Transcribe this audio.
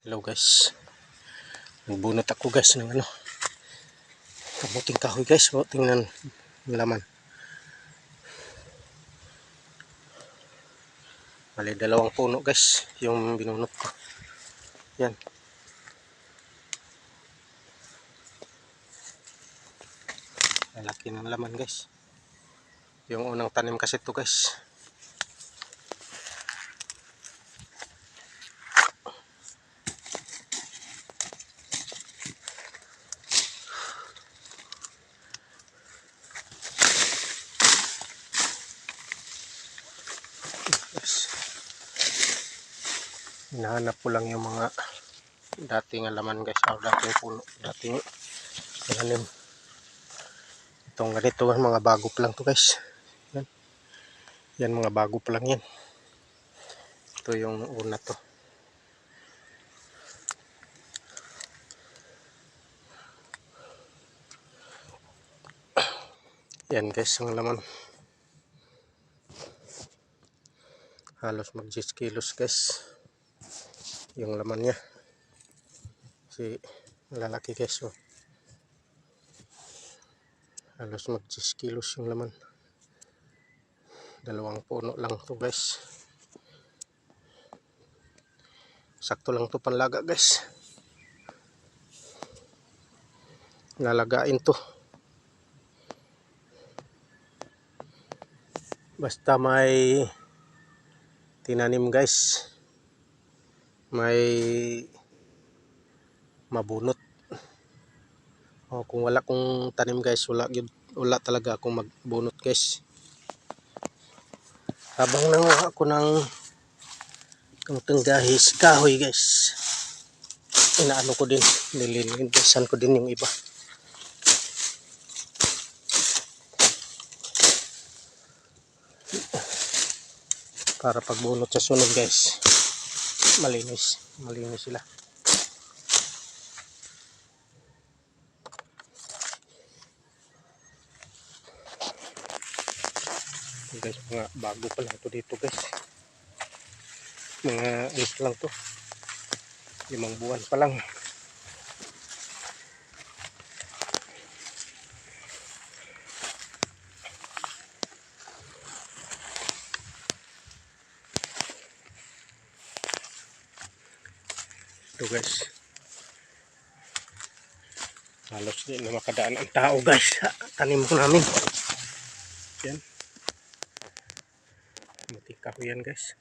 Hello guys. Nagbunot ako guys ng ano. Kamuting kahoy guys. O, tingnan ang laman. Bali, dalawang puno guys. Yung binunot ko. Yan. Lalaki ng laman guys. Yung unang tanim kasi to guys. Hinahanap ko lang yung mga dating alaman guys. O dating puno. Dating tanim. Itong ganito mga bago pa lang to guys. Yan. Yan mga bago pa lang yan. Ito yung una to. Yan guys ang laman. halos mag 10 kilos guys yung laman niya. Si lalaki guys oh. halos mag 10 kilos yung laman. Dalawang puno lang to guys. Sakto lang to panlaga guys. Lalagain to. Basta may tinanim guys may mabunot. O kung wala kong tanim guys wala, yun- wala talaga akong magbunot guys. Habang nanguha ako ng kangtang gahis kahoy guys. Inaano ko din nililinisan ko din yung iba. Para pagbunot sa sunod guys malinis. Malinis sila. Ito guys mga bago pa lang to dito guys. Mga alis lang to. Limang buwan pa lang ito guys. Halos di na makadaan ang tao guys. Tanim ko namin. Yan. Matika ko yan guys